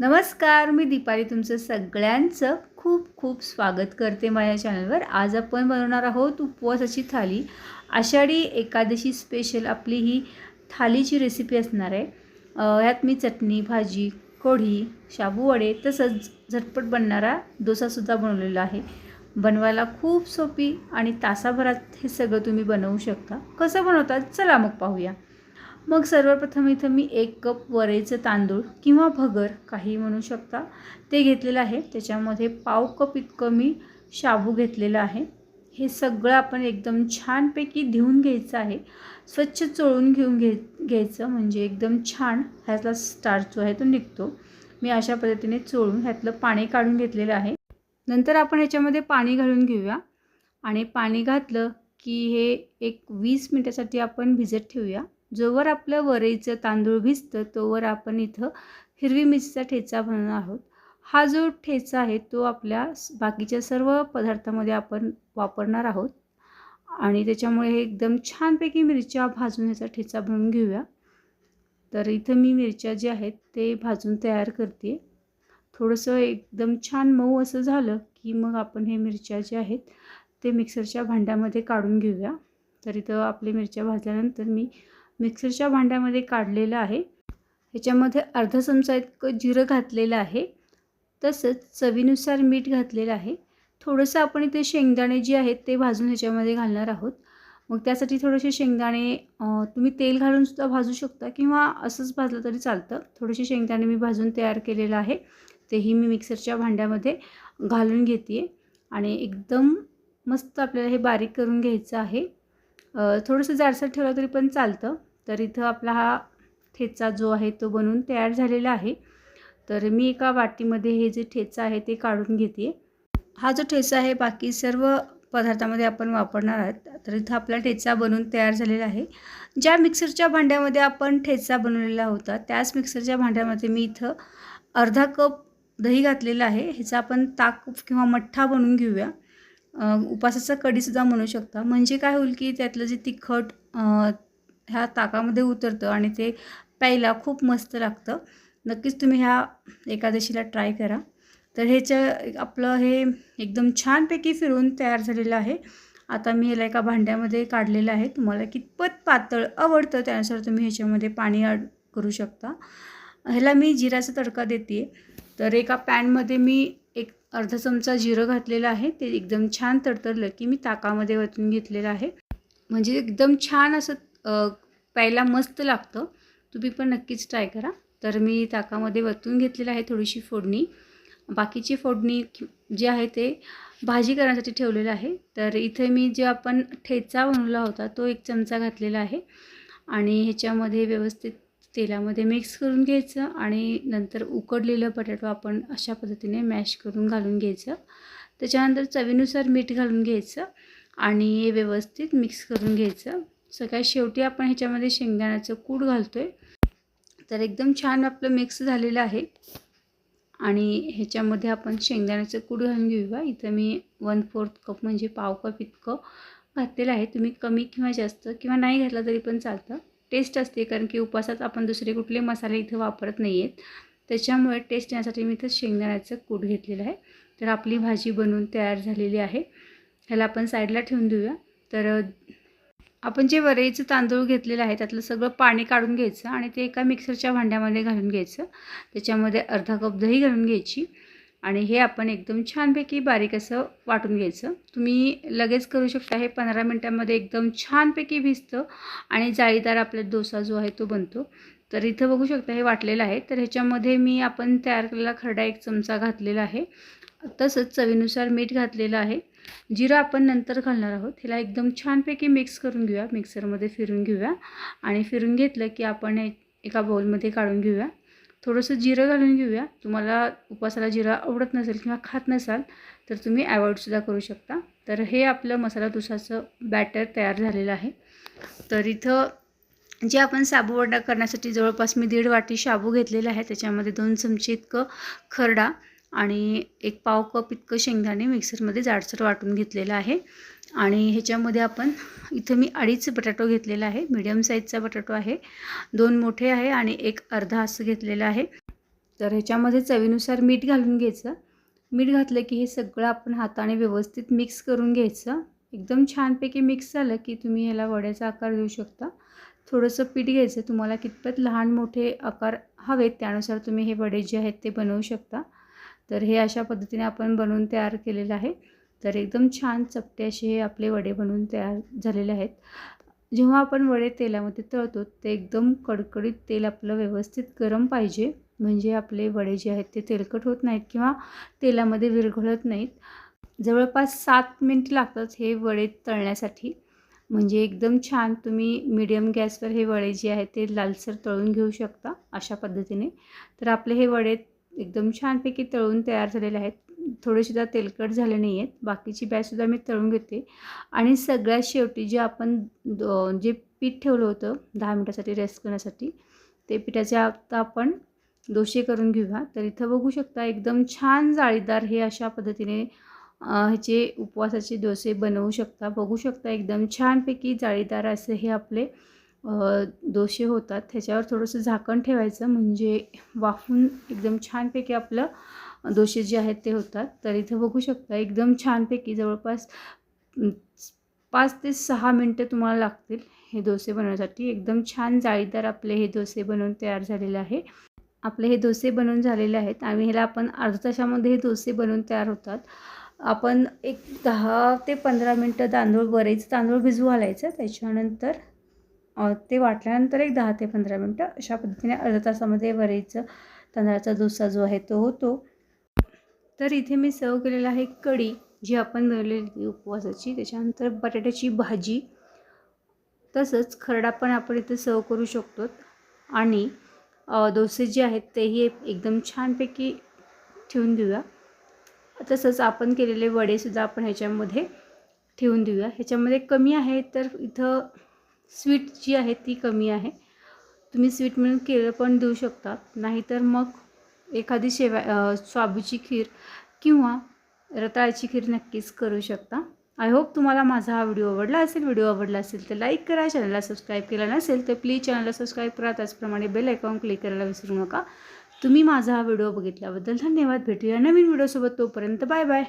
नमस्कार मी दीपाली तुमचं सगळ्यांचं खूप खूप स्वागत करते माझ्या चॅनलवर. आज आपण बनवणार आहोत उपवासाची थाली. आषाढी एकादशी स्पेशल आपली ही थालीची रेसिपी असणार आहे. ह्यात मी चटणी भाजी कढी शाबू वडे तसंच झटपट बनणारा डोसासुद्धा बनवलेला आहे. बनवायला खूप सोपी आणि तासाभरात हे सगळं तुम्ही बनवू शकता. कसं बनवतात? चला मग पाहूया. मग सर्वप्रथम इथं मी एक कप वरेचं तांदूळ किंवा भगर काही म्हणू शकता ते घेतलेलं आहे. त्याच्यामध्ये पाव कप इतकं मी शाबू घेतलेलं आहे. हे सगळं आपण एकदम छानपैकी धुवून घ्यायचं आहे. स्वच्छ चोळून घेऊन घे घ्यायचं म्हणजे एकदम छान ह्यातला स्टार्च जो आहे तो निघतो. मी अशा पद्धतीने चोळून ह्यातलं पाणी काढून घेतलेलं आहे. नंतर आपण ह्याच्यामध्ये पाणी घालून घेऊया. आणि पाणी घातलं की हे एक वीस मिनटासाठी आपण भिजत ठेवूया. जोवर आपलं वरईचं तांदूळ भिजतं तोवर आपण इथं हिरवी मिरचीचा ठेचा बनवणार आहोत. हा जो ठेचा आहे तो आपल्या बाकीच्या सर्व पदार्थामध्ये आपण वापरणार आहोत. आणि त्याच्यामुळे हे एकदम छानपैकी मिरच्या भाजून ह्याचा ठेचा बनवून घेऊया. तर इथं मी मिरच्या जे आहेत ते भाजून तयार करते. थोडंसं एकदम छान मऊ असं झालं की मग आपण हे मिरच्या ज्या आहेत ते मिक्सरच्या भांड्यामध्ये काढून घेऊया. तर इथं आपली मिरच्या भाजल्यानंतर मी मिक्सरच्या भांड्यामध्ये काढलेलं आहे. ह्याच्यामध्ये अर्धा चमचा इतकं जिरं घातलेलं आहे. तसंच चवीनुसार मीठ घातलेलं आहे. थोडंसं आपण इथे शेंगदाणे जे आहेत ते भाजून ह्याच्यामध्ये घालणार आहोत. मग त्यासाठी थोडेसे शेंगदाणे तुम्ही तेल घालूनसुद्धा भाजू शकता किंवा असंच भाजलं तरी चालतं. थोडेसे शेंगदाणे मी भाजून तयार केलेलं आहे. तेही मी मिक्सरच्या भांड्यामध्ये घालून घेते आणि एकदम मस्त आपल्याला हे बारीक करून घ्यायचं आहे. थोडंसं जाडसर ठेवलं तरी पण चालतं. तर इथं आपला हा ठेचा जो आहे तो बनवून तयार झालेला आहे. तर मी एका वाटीमध्ये हे जे ठेचा आहे ते काढून घेते. हा जो ठेचा आहे बाकी सर्व पदार्थामध्ये आपण वापरणार आहोत. तर इथं आपला ठेचा बनवून तयार झालेला आहे. ज्या मिक्सरच्या भांड्यामध्ये आपण ठेचा बनवलेला होता त्याच मिक्सरच्या भांड्यामध्ये मी इथं अर्धा कप दही घातलेलं आहे. ह्याचा आपण ताक किंवा मठ्ठा बनवून घेऊया. उपासाचा कढीसुद्धा म्हणू शकता. म्हणजे काय होईल की त्यातलं जे तिखट ह्या ताकामध्ये उतरतं आणि ते प्यायला खूप मस्त लागतं. नक्कीच तुम्ही ह्या एकादशीला ट्राय करा. तर ह्याच्या आपलं हे एकदम छानपैकी फिरून तयार झालेलं आहे. आता मी ह्याला एका भांड्यामध्ये काढलेलं आहे. तुम्हाला कितपत पातळ आवडतं त्यानुसार तुम्ही ह्याच्यामध्ये पाणी ॲड करू शकता. ह्याला मी जिराचा तडका देते तर एका पॅनमध्ये मी एक अर्धा चमचा जिरं घातलेलं आहे. ते एकदम छान तडतडलं की मी ताकामध्ये वतून घेतलेलं आहे. म्हणजे एकदम छान असं प्यायला मस्त लागतं. तुम्ही पण नक्कीच ट्राय करा. तर मी ताकामध्ये वतून घेतलेलं आहे थोडीशी फोडणी. बाकीची फोडणी जी जे आहे ते भाजी करण्यासाठी ठेवलेलं आहे. तर इथे मी जे आपण ठेचा बनवला होता तो एक चमचा घातलेला आहे. आणि ह्याच्यामध्ये व्यवस्थित तेलामध्ये मिक्स करून घ्यायचं आणि नंतर उकडलेलं बटाटो आपण अशा पद्धतीने मॅश करून घालून घ्यायचं. त्याच्यानंतर चवीनुसार मीठ घालून घ्यायचं आणि हे व्यवस्थित मिक्स करून घ्यायचं. सगळ्यात शेवटी आपण ह्याच्यामध्ये शेंगदाण्याचं कूट घालतो आहे तर एकदम छान आपलं मिक्स झालेलं आहे. आणि ह्याच्यामध्ये आपण शेंगदाण्याचं कूट घालून घेऊया. इथं मी वन फोर्थ कप म्हणजे पाव कप इतकं घातलेलं आहे. तुम्ही कमी किंवा जास्त किंवा नाही घातलं तरी पण चालतं. टेस्ट असते कारण की उपवासात आपण दुसरे कुठले मसाले इथं वापरत नाही आहेत त्याच्यामुळे टेस्ट येण्यासाठी मी इथं शेंगदाण्याचं कूट घेतलेलं आहे. तर आपली भाजी बनवून तयार झालेली आहे. ह्याला आपण साईडला ठेवून देऊया. तर आपण जे वरईचं तांदूळ घेतलेलं आहे त्यातलं सगळं पाणी काढून घ्यायचं आणि ते एका मिक्सरच्या भांड्यामध्ये घालून घ्यायचं. त्याच्यामध्ये अर्धा कप दही घालून घ्यायची आणि हे आपण एकदम छानपैकी बारीक असं वाटून घ्यायचं. तुम्ही लगेच करू शकता हे पंधरा मिनटामध्ये एकदम छानपैकी भिजतं आणि जाळीदार आपला डोसा जो आहे तो बनतो. तर इथं बघू शकता हे वाटलेलं आहे. तर ह्याच्यामध्ये मी आपण तयार केलेला खरडा एक चमचा घातलेला आहे. तसंच चवीनुसार मीठ घातलेलं आहे. जिरं आपण नंतर घालणार आहोत. हिला एकदम छानपैकी मिक्स करून घेऊया. मिक्सरमध्ये फिरून घेऊया. आणि फिरून घेतलं की आपण एका बाउलमध्ये काढून घेऊया. थोडंसं जिरं घालून घेऊया. तुम्हाला उपासाला जिरा आवडत नसेल किंवा खात नसाल तर तुम्ही ॲवॉइडसुद्धा करू शकता. तर हे आपलं मसाला डोसाचं बॅटर तयार झालेलं आहे. तर इथं जे आपण साबू वडा करण्यासाठी जवळपास मी दीड वाटी शाबू घेतलेला आहे. त्याच्यामध्ये दोन चमचे इतकं खरडा आणि एक पाव कप इतकं शेंगदाणे मिक्सरमध्ये जाडसर वाटून घेतलेलं आहे. आणि ह्याच्यामध्ये आपण इथं मी अडीच बटाटो घेतलेला आहे. मीडियम साईजचा बटाटो आहे. दोन मोठे आहे आणि एक अर्धा असं घेतलेलं आहे. तर ह्याच्यामध्ये चवीनुसार मीठ घालून घ्यायचं. मीठ घातलं की हे सगळं आपण हाताने व्यवस्थित मिक्स करून घ्यायचं. एकदम छानपैकी मिक्स झालं की तुम्ही ह्याला वड्याचा आकार देऊ शकता. थोडंसं पीठ घ्यायचं. तुम्हाला कितपत लहान मोठे आकार हवेत त्यानुसार तुम्ही हे वडे जे आहेत ते बनवू शकता. तर हे अशा पद्धतीने आपण बनवून तयार केलेलं आहे. तर एकदम छान चपटे असे हे आपले वडे बनवून तयार झालेले आहेत. जेव्हा आपण वडे तेलामध्ये तळतो ते एकदम कडकडीत तेल आपलं व्यवस्थित गरम पाहिजे. म्हणजे आपले वडे जे आहेत ते तेलकट होत नाहीत किंवा तेलामध्ये विरघळत नाहीत. जवळपास सात मिनिट लागतात हे वडे तळण्यासाठी. म्हणजे एकदम छान तुम्ही मीडियम गॅसवर हे वडे जे आहेत ते लालसर तळून घेऊ शकता अशा पद्धतीने. तर आपले हे वडे एकदम छानपैकी तळून तयार झालेले आहेत. थोडेसुद्धा तेलकट झाले नाही आहेत बाकीची बॅचसुद्धा मी तळून घेते. आणि सगळ्यात शेवटी जे आपण जे पीठ ठेवलं होतं दहा मिनटासाठी रेस्ट करण्यासाठी ते पिठाचे आता आपण डोसे करून घेऊया. तर इथं बघू शकता एकदम छान जाळीदार हे अशा पद्धतीने ह्याचे उपवासाचे डोसे बनवू शकता. बघू शकता एकदम छानपैकी जाळीदार असे हे आपले अ, होतात. त्याच्यावर थोडंसं झाकण ठेवायचं. म्हणजे वाफून एकदम छानपैकी आपलं दोशे जे आहेत ते होतात. तर इथं बघू शकता एकदम छानपैकी जवळपास पाच ते सहा मिनटं तुम्हाला लागतील हे डोसे बनवण्यासाठी. एकदम छान जाळीदार आपले हे डोसे बनवून तयार झालेले आहे. आपले हे डोसे बनवून झालेले आहेत आणि ह्याला आपण अर्धा तासामध्ये हे डोसे बनवून तयार होतात. आपण एक दहा ते पंधरा मिनटं तांदूळ बरेच तांदूळ भिजवू घालायचं. त्याच्यानंतर ते वाटल्यानंतर एक दहा ते पंधरा मिनटं अशा पद्धतीने अर्ध्या तासामध्ये वरईचं तांदळाचा डोसा जो आहे तो होतो. तर इथे मी सर्व केलेला आहे कढी जी आपण बनवलेली होती उपवासाची. त्याच्यानंतर बटाट्याची भाजी तसंच खरडा पण आपण इथे सर्व करू शकतो. आणि डोसे जे आहेत तेही एकदम छानपैकी ठेवून देऊया. तसंच आपण केलेले वडेसुद्धा आपण ह्याच्यामध्ये ठेवून देऊया. ह्याच्यामध्ये कमी आहे तर इथं स्वीट जी आहे ती कमी आहे. तुम्ही स्वीट म्हणून केलं पण देऊ शकता. नाहीतर मग एखादी शेवा स्वाबूची शाबूची खीर किंवा रताळ्याची खीर नक्कीच करू शकता. आय होप तुम्हाला माझा हा व्हिडिओ आवडला असेल. व्हिडिओ आवडला असेल तर लाईक करा. चॅनलला सबस्क्राईब केला नसेल तर प्लीज चॅनलला सबस्क्राईब करा. त्याचप्रमाणे बेल आयकॉन क्लिक करायला विसरू नका. तुम्ही माझा हा व्हिडिओ बघितल्याबद्दल धन्यवाद. भेटूया नवीन व्हिडिओसोबत तोपर्यंत बाय बाय